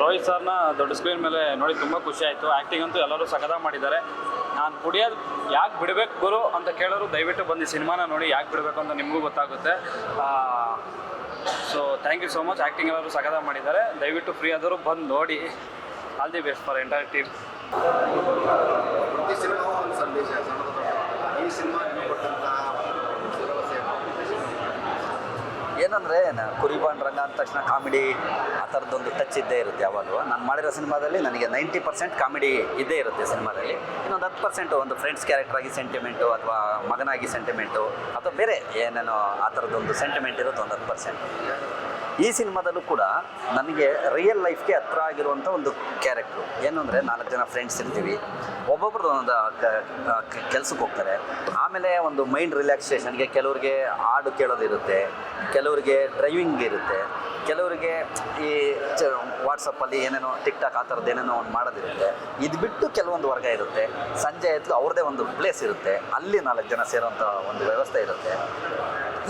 ರೋಹಿತ್ ಸರ್ನ ದೊಡ್ಡ ಸ್ಕ್ರೀನ್ ಮೇಲೆ ನೋಡಿ ತುಂಬ ಖುಷಿ ಆಯಿತು. ಆ್ಯಕ್ಟಿಂಗ್ ಅಂತೂ ಎಲ್ಲರೂ ಸಕದ ಮಾಡಿದ್ದಾರೆ. ನಾನು ಕುಡಿಯೋದು ಯಾಕೆ ಬಿಡಬೇಕು ಗುರು ಅಂತ ಕೇಳೋರು ದಯವಿಟ್ಟು ಬಂದು ಈ ಸಿನಿಮಾನ ನೋಡಿ ಯಾಕೆ ಬಿಡಬೇಕು ಅಂತ ನಿಮಗೂ ಗೊತ್ತಾಗುತ್ತೆ. So thank you so much acting ಎಲ್ಲರೂ ಸಕದ ಮಾಡಿದ್ದಾರೆ. ದಯವಿಟ್ಟು ಫ್ರೀ ಆದರೂ ಬಂದು ನೋಡಿ. All the best for entire team ಏನಂದರೆ ಕುರಿಬಾನ್ ರಂಗ ಅಂದ ತಕ್ಷಣ ಕಾಮಿಡಿ ಥರದ್ದೊಂದು ಟಚ್ ಇದ್ದೇ ಇರುತ್ತೆ ಯಾವಾಗಲೂ. ನಾನು ಮಾಡಿರೋ ಸಿನಿಮಾದಲ್ಲಿ ನನಗೆ ನೈಂಟಿ ಪರ್ಸೆಂಟ್ ಕಾಮಿಡಿ ಇದ್ದೇ ಇರುತ್ತೆ ಸಿನಿಮಾದಲ್ಲಿ. ಇನ್ನೊಂದು ಹತ್ತು ಪರ್ಸೆಂಟು ಒಂದು ಫ್ರೆಂಡ್ಸ್ ಕ್ಯಾರೆಕ್ಟರ್ ಆಗಿ ಸೆಂಟಿಮೆಂಟು ಅಥವಾ ಮಗನಾಗಿ ಸೆಂಟಿಮೆಂಟು ಅಥವಾ ಬೇರೆ ಏನೇನೋ ಆ ಥರದ್ದೊಂದು ಸೆಂಟಿಮೆಂಟ್ ಇರುತ್ತೆ ಒಂದು ಹತ್ತು ಪರ್ಸೆಂಟ್ ಈ ಸಿನಿಮಾದಲ್ಲೂ ಕೂಡ ನನಗೆ ರಿಯಲ್ ಲೈಫ್ಗೆ ಹತ್ರ ಆಗಿರುವಂಥ ಒಂದು ಕ್ಯಾರೆಕ್ಟ್ರು ಏನು ಅಂದರೆ ನಾಲ್ಕು ಜನ ಫ್ರೆಂಡ್ಸ್ ಇರ್ತೀವಿ. ಒಬ್ಬೊಬ್ರದ್ದು ಒಂದೊಂದು ಕೆಲಸಕ್ಕೆ ಹೋಗ್ತಾರೆ. ಆಮೇಲೆ ಒಂದು ಮೈಂಡ್ ರಿಲ್ಯಾಕ್ಸೇಷನ್ಗೆ ಕೆಲವ್ರಿಗೆ ಹಾಡು ಕೇಳೋದಿರುತ್ತೆ. ಕೆಲವ್ರಿಗೆ ಡ್ರೈವಿಂಗ್ ಇರುತ್ತೆ. ಕೆಲವರಿಗೆ ಈ ವಾಟ್ಸಪ್ಪಲ್ಲಿ ಏನೇನೋ ಟಿಕ್ ಟಾಕ್ ಆ ಥರದ್ದು ಏನೇನೋ ಒಂದು ಮಾಡೋದಿರುತ್ತೆ. ಇದು ಬಿಟ್ಟು ಕೆಲವೊಂದು ವರ್ಗ ಇರುತ್ತೆ. ಸಂಜೆ ಆಯಿತು ಅವ್ರದ್ದೇ ಒಂದು ಪ್ಲೇಸ್ ಇರುತ್ತೆ. ಅಲ್ಲಿ ನಾಲ್ಕು ಜನ ಸೇರೋಂಥ ಒಂದು ವ್ಯವಸ್ಥೆ ಇರುತ್ತೆ.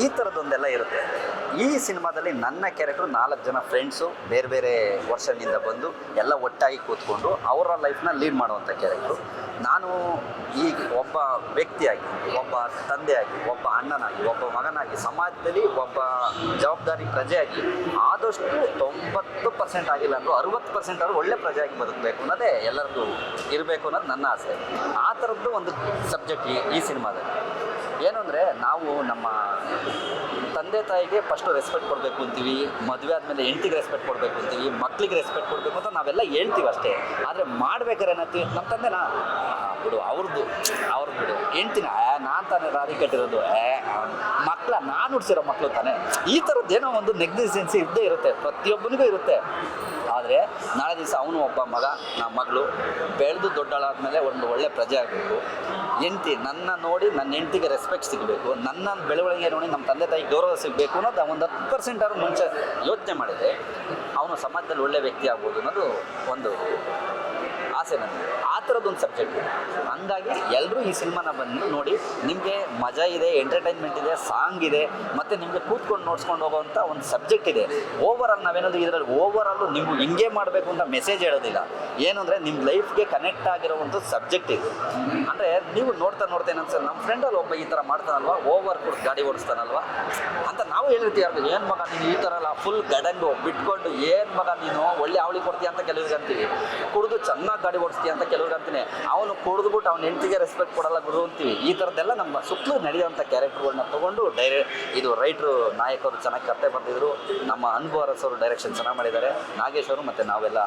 ಈ ಥರದ್ದೊಂದೆಲ್ಲ ಇರುತ್ತೆ. ಈ ಸಿನಿಮಾದಲ್ಲಿ ನನ್ನ ಕ್ಯಾರೆಕ್ಟರ್ ನಾಲ್ಕು ಜನ ಫ್ರೆಂಡ್ಸು, ಬೇರೆ ಬೇರೆ ವರ್ಷನಿಂದ ಬಂದು ಎಲ್ಲ ಒಟ್ಟಾಗಿ ಕೂತ್ಕೊಂಡು ಅವರ ಲೈಫ್ನ ಲೀಡ್ ಮಾಡುವಂಥ ಕ್ಯಾರೆಕ್ಟ್ರು. ನಾನು ಈ ಒಬ್ಬ ವ್ಯಕ್ತಿಯಾಗಿ, ಒಬ್ಬ ತಂದೆಯಾಗಿ, ಒಬ್ಬ ಅಣ್ಣನಾಗಿ, ಒಬ್ಬ ಮಗನಾಗಿ, ಸಮಾಜದಲ್ಲಿ ಒಬ್ಬ ಜವಾಬ್ದಾರಿ ಪ್ರಜೆಯಾಗಿ ಆದಷ್ಟು ತೊಂಬತ್ತು ಪರ್ಸೆಂಟ್ ಆಗಿಲ್ಲ ಅಂದರೂ ಅರುವತ್ತು ಪರ್ಸೆಂಟ್ ಆದರೂ ಒಳ್ಳೆ ಪ್ರಜೆಯಾಗಿ ಬದುಕಬೇಕು ಅನ್ನೋದೇ ಎಲ್ಲರದ್ದು ಇರಬೇಕು ಅನ್ನೋದು ನನ್ನ ಆಸೆ. ಆ ಥರದ್ದು ಒಂದು ಸಬ್ಜೆಕ್ಟ್ ಈ ಈ ಸಿನಿಮಾದಲ್ಲಿ. ಏನು ಅಂದರೆ ನಾವು ನಮ್ಮ ತಂದೆ ತಾಯಿಗೆ ಫಸ್ಟು ರೆಸ್ಪೆಕ್ಟ್ ಕೊಡಬೇಕು ಅಂತೀವಿ, ಮದುವೆ ಆದಮೇಲೆ ಹೆಂಡತಿಗೆ ರೆಸ್ಪೆಕ್ಟ್ ಕೊಡಬೇಕು ಅಂತೀವಿ ಮಕ್ಕಳಿಗೆ ರೆಸ್ಪೆಕ್ಟ್ ಕೊಡಬೇಕು ಅಂತ ನಾವೆಲ್ಲ ಹೇಳ್ತೀವಿ ಅಷ್ಟೇ. ಆದರೆ ಮಾಡ್ಬೇಕಾರೆ ಏನಂತೀವಿ ನಮ್ಮ ತಂದೆನಾ ಬಿಡು ಅವ್ರದ್ದು ಅವ್ರದ್ದು ಬಿಡು. ಹೆಂಡ್ತಿನ ನಾನು ತಾನೇ ರಾಧಿ ಕಟ್ಟಿರೋದು ಮಕ್ಕಳ ನಾನು ಹುಡ್ಸಿರೋ ಮಕ್ಕಳು ತಾನೇ. ಈ ಥರದ್ದು ಏನೋ ಒಂದು ನೆಗ್ಲಿಜೆನ್ಸಿ ಇದ್ದೇ ಇರುತ್ತೆ, ಪ್ರತಿಯೊಬ್ಬನಿಗೂ ಇರುತ್ತೆ. ಆದರೆ ನಾಳೆ ದಿವಸ ಅವನು ಒಬ್ಬ ಮಗ ನಮ್ಮ ಮಗಳು. ಬೆಳೆದು ದೊಡ್ಡಳಾದ್ಮೇಲೆ ಒಂದು ಒಳ್ಳೆ ಪ್ರಜೆ ಆಗಬೇಕು. ಹೆಂಡ್ತಿ ನನ್ನ ನೋಡಿ ನನ್ನ ಹೆಂಡ್ತಿಗೆ ರೆಸ್ಪೆಕ್ಟ್ ಸಿಗಬೇಕು. ನನ್ನ ಬೆಳವಣಿಗೆ ನೋಡಿ ನಮ್ಮ ತಂದೆ ತಾಯಿ ಗೌರವ ಸಿಗಬೇಕು ಅನ್ನೋದು ಒಂದು ಹತ್ತು ಪರ್ಸೆಂಟ್ ಆದ್ರೂ ಮುಂಚೆ ಯೋಚನೆ ಮಾಡಿದೆ. ಅವನು ಸಮಾಜದಲ್ಲಿ ಒಳ್ಳೆ ವ್ಯಕ್ತಿ ಆಗ್ಬೋದು ಅನ್ನೋದು ಒಂದು ಆಸೆ ನನಗೆ. ಆ ಥರದ್ದೊಂದು ಸಬ್ಜೆಕ್ಟ್ ಇದೆ. ಹಂಗಾಗಿ ಎಲ್ಲರೂ ಈ ಸಿನಿಮಾನ ಬಂದು ನೋಡಿ, ನಿಮಗೆ ಮಜಾ ಇದೆ ಎಂಟರ್ಟೈನ್ಮೆಂಟ್ ಇದೆ ಸಾಂಗ್ ಇದೆ, ಮತ್ತು ನಿಮಗೆ ಕೂತ್ಕೊಂಡು ನೋಡ್ಸ್ಕೊಂಡು ಹೋಗೋವಂಥ ಒಂದು ಸಬ್ಜೆಕ್ಟ್ ಇದೆ. ಓವರ್ ಆಲ್ ನಾವೇನಾದ್ರು ಇದರಲ್ಲಿ ಓವರ್ ನೀವು ಹಿಂಗೆ ಮಾಡಬೇಕು ಅಂತ ಮೆಸೇಜ್ ಹೇಳೋದಿಲ್ಲ. ಏನು ಅಂದರೆ ನಿಮ್ಮ ಲೈಫ್ಗೆ ಕನೆಕ್ಟ್ ಆಗಿರೋವಂಥ ಸಬ್ಜೆಕ್ಟ್ ಇದು. ಅಂದರೆ ನೀವು ನೋಡ್ತಾ ನೋಡ್ತಾ ಏನಂತ ನಮ್ಮ ಫ್ರೆಂಡಲ್ಲಿ ಒಬ್ಬ ಈ ಥರ ಮಾಡ್ತಾನಲ್ವ ಓವರ್ ಕೂಡ ಗಾಡಿ ಓಡಿಸ್ತಾನಲ್ವಾ? ಅಂತ ನಾವು ಹೇಳಿರ್ತೀವಿ ಏನು ಮಗ ನೀನು ಈ ಥರ ಎಲ್ಲ ಫುಲ್ ಗಡಂಗು ಬಿಟ್ಕೊಂಡು ಏನು ಮಗ ನೀನು? ಒಳ್ಳೆ ಅವಳಿ ಕೊಡ್ತೀಯ ಅಂತ ಕೆಲವ್ರಿಗೆ ಅಂತೀವಿ. ಕುಡಿದು ಚೆನ್ನಾಗಿ ಗಾಡಿ ಓಡಿಸ್ತೀಯ ಅಂತ ಕೆಲವ್ರಿಗೆ ಅಂತೀನಿ. ಅವನು ಕುಡಿದ್ಬಿಟ್ಟು ಅವ್ನ ಹೆಂಡತಿಗೆ ರೆಸ್ಪೆಕ್ಟ್ ಕೊಡಲ್ಲ ಗುರು ಅಂತೀವಿ. ಈ ಥರದ್ದೆಲ್ಲ ನಮ್ಮ ಸುತ್ತಲೂ ನಡೆಯುವಂಥ ಕ್ಯಾರೆಕ್ಟರ್ಗಳನ್ನ ತಗೊಂಡು ಡೈರೆ ಇದು ರೈಟ್ರು ನಾಯಕರು ಚೆನ್ನಾಗಿ ಕತೆ ಬರ್ತಿದ್ರು ನಮ್ಮ ಅನುಭವ ಅವರು ಡೈರೆಕ್ಷನ್ ಚೆನ್ನಾಗಿ ಮಾಡಿದ್ದಾರೆ. ನಾಗೇಶ್ ಅವರು ಮತ್ತು ನಾವೆಲ್ಲ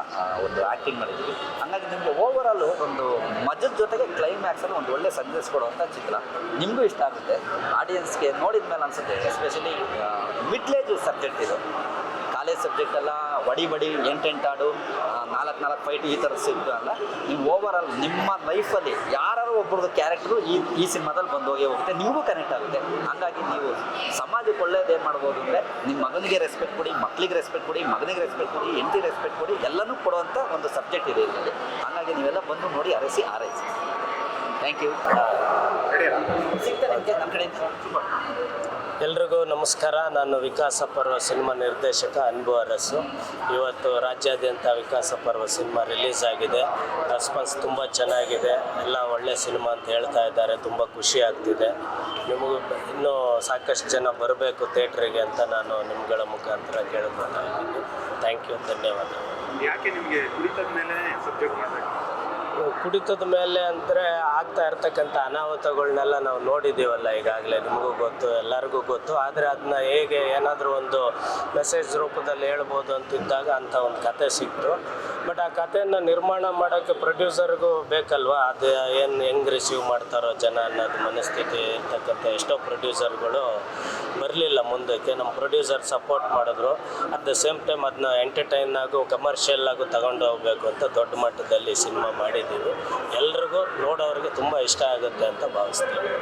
ಒಂದು ಆ್ಯಕ್ಟಿಂಗ್ ಮಾಡಿದ್ವಿ ಹಂಗಾಗಿ ನಿಮಗೆ ಓವರ್ ಒಂದು ಮಜದ ಜೊತೆಗೆ ಕ್ಲೈಮ್ಯಾಕ್ಸಲ್ಲಿ ಒಂದು ಒಳ್ಳೆ ಸಂದೇಶ ಕೊಡುವಂಥ ಚಿತ್ರ. ನಿಮಗೂ ಇಷ್ಟ ಆಗುತ್ತೆ. ಆಡಿಯನ್ಸ್ಗೆ ನೋಡಿದ ಮೇಲೆ ಅನಿಸುತ್ತೆ ಎಸ್ಪೆಷಲಿ ಮಿಡ್ಲೇಜ್ ಸಬ್ಜೆಕ್ಟ್ ಇದು. ಕಾಲೇಜ್ ಸಬ್ಜೆಕ್ಟ್ ಎಲ್ಲ ಒಡಿ ಬಡಿ ಎಂಟೆಂಟು ಆಡು ನಾಲ್ಕು ನಾಲ್ಕು ಫೈಟ್ ಈ ಥರ ಸಿಗ್ತಲ್ಲ ನೀವು ಓವರ್ ಆಲ್ ನಿಮ್ಮ ಲೈಫಲ್ಲಿ ಯಾರು ಒಬ್ಬರದ್ದು ಕ್ಯಾರೆಕ್ಟ್ರು ಈ ಈ ಸಿನಿಮಾದಲ್ಲಿ ಬಂದು ಹೋಗಿ ಹೋಗುತ್ತೆ. ನಿಮಗೂ ಕನೆಕ್ಟ್ ಆಗುತ್ತೆ. ಹಾಗಾಗಿ ನೀವು ಸಮಾಜಕ್ಕೆ ಒಳ್ಳೇದು ಏನು ಮಾಡ್ಬೋದು ಅಂದರೆ ನಿಮ್ಮ ಮಗನಿಗೆ ರೆಸ್ಪೆಕ್ಟ್ ಕೊಡಿ ಮಕ್ಕಳಿಗೆ ರೆಸ್ಪೆಕ್ಟ್ ಕೊಡಿ ಮಗನಿಗೆ ರೆಸ್ಪೆಕ್ಟ್ ಕೊಡಿ ಹೆಂಡತಿಗೆ ರೆಸ್ಪೆಕ್ಟ್ ಕೊಡಿ ಎಲ್ಲನೂ ಕೊಡುವಂಥ ಒಂದು ಸಬ್ಜೆಕ್ಟ್ ಇದೆ ಇಲ್ಲಿ ಹಾಗಾಗಿ ನೀವೆಲ್ಲ ಬಂದು ನೋಡಿ ಅರಸಿ ಆರೈಸಿ. ಥ್ಯಾಂಕ್ ಯು ಸಿಗ್ತಾರೆ ನಿಮಗೆ ನಮ್ಮ ಕಡೆಯಿಂದ? ಎಲ್ರಿಗೂ ನಮಸ್ಕಾರ. ನಾನು ವಿಕಾಸ ಪರ್ವ ಸಿನಿಮಾ ನಿರ್ದೇಶಕ ಅನ್ಬು ಅರಸು. ಇವತ್ತು ರಾಜ್ಯಾದ್ಯಂತ ವಿಕಾಸ ಪರ್ವ ಸಿನಿಮಾ ರಿಲೀಸ್ ಆಗಿದೆ. ರೆಸ್ಪಾನ್ಸ್ ತುಂಬ ಚೆನ್ನಾಗಿದೆ. ಎಲ್ಲ ಒಳ್ಳೆ ಸಿನಿಮಾ ಅಂತ ಹೇಳ್ತಾ ಇದ್ದಾರೆ. ತುಂಬ ಖುಷಿ ಆಗ್ತಿದೆ. ನಿಮಗೂ ಇನ್ನೂ ಸಾಕಷ್ಟು ಜನ ಬರಬೇಕು ಥಿಯೇಟ್ರಿಗೆ ಅಂತ ನಾನು ನಿಮ್ಗಳ ಮುಖಾಂತರ ಕೇಳ್ಕೊಳ್ತಾ ಥ್ಯಾಂಕ್ ಯು ಧನ್ಯವಾದ ಯಾಕೆ ನಿಮಗೆ ಕುರಿತದ ಮೇಲೆ ಸಬ್ಜೆಕ್ಟ್ ಮಾಡಬೇಕು? ಕುಡಿತದ ಮೇಲೆ ಅಂದರೆ ಆಗ್ತಾ ಇರ್ತಕ್ಕಂಥ ಅನಾಹುತಗಳನ್ನೆಲ್ಲ ನಾವು ನೋಡಿದ್ದೀವಲ್ಲ ಈಗಾಗಲೇ ನಿಮಗೂ ಗೊತ್ತು, ಎಲ್ಲರಿಗೂ ಗೊತ್ತು. ಆದರೆ ಅದನ್ನ ಹೇಗೆ ಏನಾದರೂ ಒಂದು ಮೆಸೇಜ್ ರೂಪದಲ್ಲಿ ಹೇಳ್ಬೋದು ಅಂತಿದ್ದಾಗ ಅಂಥ ಒಂದು ಕತೆ ಸಿಕ್ತು. ಬಟ್ ಆ ಕಥೆಯನ್ನು ನಿರ್ಮಾಣ ಮಾಡೋಕ್ಕೆ ಪ್ರೊಡ್ಯೂಸರ್ಗೂ ಬೇಕಲ್ವಾ? ಅದು ಏನು ಹೆಂಗೆ ರಿಸೀವ್ ಮಾಡ್ತಾರೋ ಜನ ಅನ್ನೋದು ಮನಸ್ಥಿತಿ ಇರ್ತಕ್ಕಂಥ ಎಷ್ಟೋ ಪ್ರೊಡ್ಯೂಸರ್ಗಳು ಬರಲಿಲ್ಲ ಮುಂದಕ್ಕೆ. ನಮ್ಮ ಪ್ರೊಡ್ಯೂಸರ್ ಸಪೋರ್ಟ್ ಮಾಡಿದ್ರು. ಅಟ್ ದ ಸೇಮ್ ಟೈಮ್ ಅದನ್ನ ಎಂಟರ್ಟೈನ್ ಆಗು ಕಮರ್ಷಿಯಲ್ ಆಗು ತಗೊಂಡು ಹೋಗ್ಬೇಕು ಅಂತ ದೊಡ್ಡ ಮಟ್ಟದಲ್ಲಿ ಸಿನಿಮಾ ಮಾಡಿದ್ದೀವಿ. ಎಲ್ರಿಗೂ ನೋಡೋರಿಗೆ ತುಂಬ ಇಷ್ಟ ಆಗುತ್ತೆ ಅಂತ ಭಾವಿಸ್ತೀವಿ.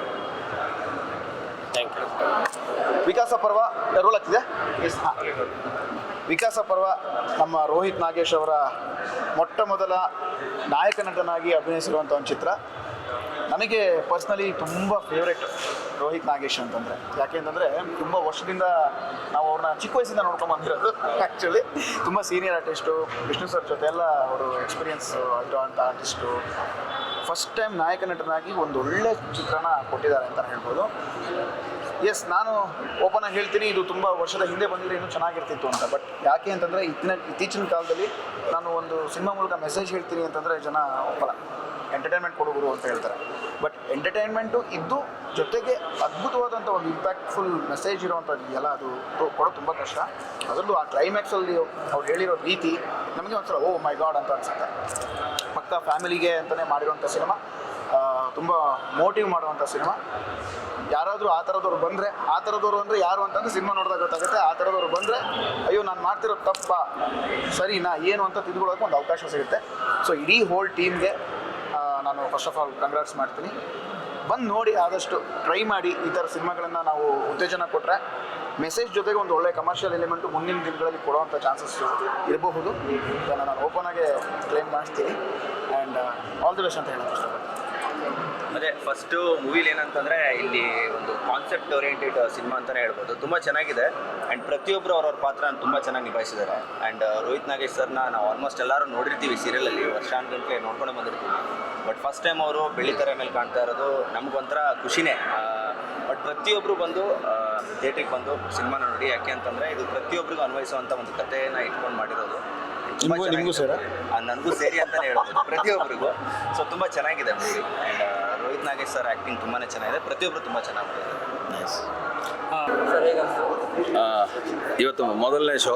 ಥ್ಯಾಂಕ್ ಯು ವಿಕಾಸ ಪರ್ವ ರೋಲ್ ಆಗ್ತಿದೆ ವಿಕಾಸ ಪರ್ವ ನಮ್ಮ ರೋಹಿತ್ ನಾಗೇಶ್ ಅವರ ಮೊಟ್ಟ ಮೊದಲ ನಾಯಕ ನಟನಾಗಿ ಅಭಿನಯಿಸಿರುವಂಥ ಒಂದು ಚಿತ್ರ. ನನಗೆ ಪರ್ಸ್ನಲಿ ತುಂಬ ಫೇವ್ರೆಟ್ ರೋಹಿತ್ ನಾಗೇಶ್ ಅಂತಂದರೆ. ಯಾಕೆ ಅಂತಂದರೆ ತುಂಬ ವರ್ಷದಿಂದ ನಾವು ಅವ್ರನ್ನ ಚಿಕ್ಕ ವಯಸ್ಸಿಂದ ನೋಡ್ಕೊಂಡು ಬಂದಿರೋದು ಆ್ಯಕ್ಚುಲಿ ತುಂಬ ಸೀನಿಯರ್ ಆರ್ಟಿಸ್ಟು ವಿಷ್ಣು ಸರ್ ಜೊತೆ ಎಲ್ಲ ಅವರು ಎಕ್ಸ್ಪೀರಿಯನ್ಸ್ ಆಗಿರುವಂಥ ಆರ್ಟಿಸ್ಟು ಫಸ್ಟ್ ಟೈಮ್ ನಾಯಕ ನಟನಾಗಿ ಒಂದು ಒಳ್ಳೆ ಚಿತ್ರನ ಕೊಟ್ಟಿದ್ದಾರೆ ಅಂತ ಹೇಳ್ಬೋದು. ಎಸ್ ನಾನು ಓಪನ್ ಆಗಿ ಹೇಳ್ತೀನಿ, ಇದು ತುಂಬ ವರ್ಷದ ಹಿಂದೆ ಬಂದಿದ್ರೆ ಇನ್ನೂ ಚೆನ್ನಾಗಿರ್ತಿತ್ತು ಅಂತ. ಬಟ್ ಯಾಕೆ ಅಂತಂದರೆ, ಇತ್ತಿನ, ಇತ್ತೀಚಿನ ಕಾಲದಲ್ಲಿ ನಾನು ಒಂದು ಸಿನಿಮಾ ಮೂಲಕ ಮೆಸೇಜ್ ಹೇಳ್ತೀನಿ ಅಂತಂದರೆ, ಜನ ಒಪ್ಪಲ್ಲ ಎಂಟರ್ಟೈನ್ಮೆಂಟ್ ಕೊಡುಗರು ಅಂತ ಹೇಳ್ತಾರೆ. ಬಟ್ ಎಂಟರ್ಟೈನ್ಮೆಂಟು ಇದ್ದು ಜೊತೆಗೆ ಅದ್ಭುತವಾದಂಥ ಒಂದು ಇಂಪ್ಯಾಕ್ಟ್ಫುಲ್ ಮೆಸೇಜ್ ಇರುವಂಥದ್ದು ಎಲ್ಲ ಅದು ಕೊಡೋದು ತುಂಬ ಕಷ್ಟ. ಅದರಲ್ಲೂ ಆ ಕ್ಲೈಮ್ಯಾಕ್ಸಲ್ಲಿ ಅವ್ರು ಹೇಳಿರೋ ರೀತಿ ನಮಗೆ ಒಂಥರ ಓ ಮೈ ಗಾಡ್ ಅಂತ ಅನಿಸುತ್ತೆ. ಪಕ್ಕ ಫ್ಯಾಮಿಲಿಗೆ ಅಂತಲೇ ಮಾಡಿರುವಂಥ ಸಿನಿಮಾ ತುಂಬ ಮೋಟಿವ್ ಮಾಡುವಂಥ ಸಿನಿಮಾ. ಯಾರಾದರೂ ಆ ಥರದವ್ರು ಬಂದರೆ, ಆ ಥರದವ್ರು ಅಂದರೆ ಯಾರು ಅಂತಂದ್ರೆ ಸಿನಿಮಾ ನೋಡಿದಾಗ ಗೊತ್ತಾಗುತ್ತೆ, ಆ ಥರದವ್ರು ಬಂದರೆ, ಅಯ್ಯೋ, ನಾನು ಮಾಡ್ತಿರೋ ತಪ್ಪ ಸರಿನಾ ಏನು ಅಂತ ತಿದ್ಕೊಳ್ಳೋಕೆ ಒಂದು ಅವಕಾಶ ಸಿಗುತ್ತೆ. ಸೊ ಇಡೀ ಹೋಲ್ ಟೀಮ್ಗೆ ನಾನು ಫಸ್ಟ್ ಆಫ್ ಆಲ್ ಕಂಗ್ರಾಟ್ಸ್ ಮಾಡ್ತೀನಿ. ಬಂದು ನೋಡಿ ಆದಷ್ಟು ಟ್ರೈ ಮಾಡಿ ಈ ಥರ ಸಿನಿಮಾಗಳನ್ನು ನಾವು ಉತ್ತೇಜನ ಕೊಟ್ಟರೆ ಮೆಸೇಜ್ ಜೊತೆಗೆ ಒಂದು ಒಳ್ಳೆ ಕಮರ್ಷಿಯಲ್ ಎಲಿಮೆಂಟು ಮುಂದಿನ ದಿನಗಳಲ್ಲಿ ಕೊಡುವಂಥ ಚಾನ್ಸಸ್ ಇರಬಹುದು. ನಾನು ಓಪನ್ ಆಗಿ ಕ್ಲೇಮ್ ಮಾಡಿಸ್ತೀನಿ. ಆ್ಯಂಡ್ ಆಲ್ ದಿ ಬೆಸ್ಟ್ ಅಂತ ಹೇಳೋದು. ಇಷ್ಟಪಡ್ತೀನಿ ಅದೇ ಫಸ್ಟು ಮೂವಿಲಿ ಏನಂತಂದರೆ ಇಲ್ಲಿ ಒಂದು ಕಾನ್ಸೆಪ್ಟ್ ಓರಿಯೆಂಟೆಡ್ ಸಿನಿಮಾ ಅಂತಲೇ ಹೇಳ್ಬೋದು. ತುಂಬ ಚೆನ್ನಾಗಿದೆ. ಆ್ಯಂಡ್ ಪ್ರತಿಯೊಬ್ಬರು ಅವ್ರವ್ರ ಪಾತ್ರ ತುಂಬ ಚೆನ್ನಾಗಿ ನಿಭಾಯಿಸಿದ್ದಾರೆ. ಆ್ಯಂಡ್ ರೋಹಿತ್ ನಾಗೇಶ್ ಸರ್ನ ನಾವು ಆಲ್ಮೋಸ್ಟ್ ಎಲ್ಲರೂ ನೋಡಿರ್ತೀವಿ ಸೀರಿಯಲಲ್ಲಿ ವರ್ಷಾನುಗಂಟಲೆ ನೋಡ್ಕೊಂಡು ಬಂದಿರ್ತೀವಿ. ಬಟ್ ಫಸ್ಟ್ ಟೈಮ್ ಅವರು ಬೆಳಿತಾರೆ ಮೇಲೆ ಕಾಣ್ತಾ ಇರೋದು ನಮಗೊಂಥರ ಖುಷಿನೇ. ಬಟ್ ಪ್ರತಿಯೊಬ್ಬರು ಬಂದು ಥಿಯೇಟ್ರಿಗೆ ಬಂದು ಸಿನಿಮಾ ನೋಡಿ, ಯಾಕೆ ಅಂತಂದರೆ ಇದು ಪ್ರತಿಯೊಬ್ಬರಿಗೂ ಅನ್ವಯಿಸುವಂಥ ಒಂದು ಕಥೆಯನ್ನು ಇಟ್ಕೊಂಡು ಮಾಡಿರೋದು. ತುಂಬ ನಿಮ್ಗೂ ಸೇರಾ? ಆ, ನನಗೂ ಸೇರಿ ಅಂತಲೇ ಹೇಳ್ಬೋದು. ಪ್ರತಿಯೊಬ್ಬರಿಗೂ ಸೊ ತುಂಬ ಚೆನ್ನಾಗಿದೆ movie and Rohit Nagesh sir acting ತುಂಬಾ ಚೆನ್ನಾಗಿದೆ. ಪ್ರತಿಯೊಬ್ಬರು ತುಂಬ ಚೆನ್ನಾಗಿ ಮಾಡಿದ್ದಾರೆ. ಆ, ಇವತ್ತು ಮೊದಲನೇ ಶೋ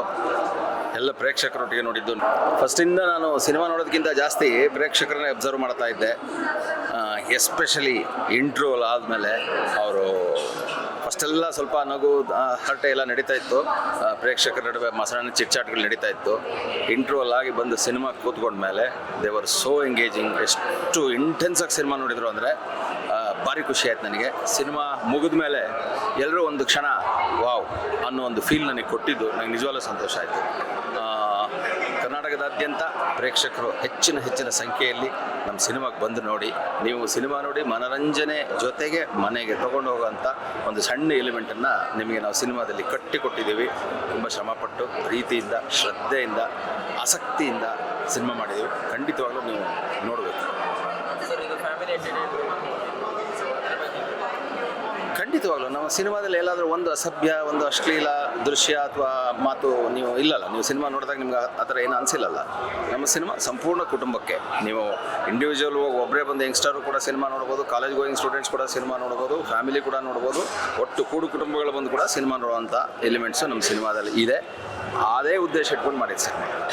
ಎಲ್ಲ ಪ್ರೇಕ್ಷಕರೊಟ್ಟಿಗೆ ನೋಡಿದ್ದು. ಫಸ್ಟಿಂದ ನಾನು ಸಿನಿಮಾ ನೋಡೋದಕ್ಕಿಂತ ಜಾಸ್ತಿ ಪ್ರೇಕ್ಷಕರನ್ನೇ ಅಬ್ಸರ್ವ್ ಮಾಡ್ತಾ ಇದ್ದೆ. ಎಸ್ಪೆಷಲಿ ಇಂಟ್ರೋಲ್ ಆದಮೇಲೆ ಅವರು ಫಸ್ಟೆಲ್ಲ ಸ್ವಲ್ಪ ನಗು ಹರಟೆ ಎಲ್ಲ ನಡೀತಾ ಇತ್ತು. ಪ್ರೇಕ್ಷಕರ ನಡುವೆ ಮಸರಣ ಚಿಟ್ಚಾಟ್ಗಳು ನಡೀತಾ ಇತ್ತು. ಇಂಟ್ರೋಲ್ ಆಗಿ ಬಂದು ಸಿನಿಮಾ ಕೂತ್ಕೊಂಡ್ಮೇಲೆ ದೇವರ್ ಸೋ ಎಂಗೇಜಿಂಗ್ ಎಷ್ಟು ಇಂಟೆನ್ಸ್ ಆಗಿ ಸಿನಿಮಾ ನೋಡಿದ್ರು ಅಂದರೆ ಭಾರಿ ಖುಷಿ ಆಯ್ತು ನನಗೆ. ಸಿನಿಮಾ ಮುಗಿದ ಮೇಲೆ ಎಲ್ಲರೂ ಒಂದು ಕ್ಷಣ, ವಾವ್ ಅನ್ನೋ ಒಂದು ಫೀಲ್ ನನಗೆ ಕೊಟ್ಟಿದ್ದು. ನನಗೆ ನಿಜವಾಗ್ಲೂ ಸಂತೋಷ ಆಯಿತು. ಕರ್ನಾಟಕದಾದ್ಯಂತ ಪ್ರೇಕ್ಷಕರು ಹೆಚ್ಚಿನ ಹೆಚ್ಚಿನ ಸಂಖ್ಯೆಯಲ್ಲಿ ನಮ್ಮ ಸಿನಿಮಾಗೆ ಬಂದು ನೋಡಿ, ನೀವು ಸಿನಿಮಾ ನೋಡಿ ಮನರಂಜನೆ ಜೊತೆಗೆ ಮನೆಗೆ ತಗೊಂಡು ಹೋಗೋಂಥ ಒಂದು ಸಣ್ಣ ಎಲಿಮೆಂಟನ್ನು ನಿಮಗೆ ನಾವು ಸಿನಿಮಾದಲ್ಲಿ ಕಟ್ಟಿಕೊಟ್ಟಿದ್ದೀವಿ. ತುಂಬ ಶ್ರಮಪಟ್ಟು ಪ್ರೀತಿಯಿಂದ, ಶ್ರದ್ಧೆಯಿಂದ, ಆಸಕ್ತಿಯಿಂದ ಸಿನಿಮಾ ಮಾಡಿದ್ದೀವಿ. ಖಂಡಿತವಾಗ್ಲೂ ನೀವು ನೋಡಬೇಕು. ಖಂಡಿತವಾಗ್ಲೂ. ನಮ್ಮ ಸಿನಿಮಾದಲ್ಲಿ ಎಲ್ಲಾದರೂ ಒಂದು ಅಸಭ್ಯ, ಒಂದು ಅಶ್ಲೀಲ ದೃಶ್ಯ ಅಥವಾ ಮಾತು ನೀವು ಇಲ್ಲಲ್ಲ. ನೀವು ಸಿನಿಮಾ ನೋಡಿದಾಗ ನಿಮ್ಗೆ ಆ- ಥರ ಏನು ಅನಿಸಿಲ್ಲಲ್ಲ. ನಮ್ಮ ಸಿನಿಮಾ ಸಂಪೂರ್ಣ ಕುಟುಂಬಕ್ಕೆ. ನೀವು ಇಂಡಿವಿಜುವಲ್ ಒಬ್ಬರೇ ಬಂದು ಯಂಗ್ಸ್ಟರು ಕೂಡ ಸಿನಿಮಾ ನೋಡ್ಬೋದು ಕಾಲೇಜ್ ಗೋಯಿಂಗ್ ಸ್ಟೂಡೆಂಟ್ಸ್ ಕೂಡ ಸಿನಿಮಾ ನೋಡ್ಬೋದು ಫ್ಯಾಮಿಲಿ ಕೂಡ ನೋಡ್ಬೋದು, ಒಟ್ಟು ಕೂಡು ಕುಟುಂಬಗಳು ಬಂದು ಕೂಡ ಸಿನಿಮಾ ನೋಡುವಂಥ ಎಲಿಮೆಂಟ್ಸು ನಮ್ಮ ಸಿನಿಮಾದಲ್ಲಿ ಇದೆ. ಅದೇ ಉದ್ದೇಶ ಇಟ್ಕೊಂಡು ಮಾಡಿದ್ದು ಸಿನಿಮಾ.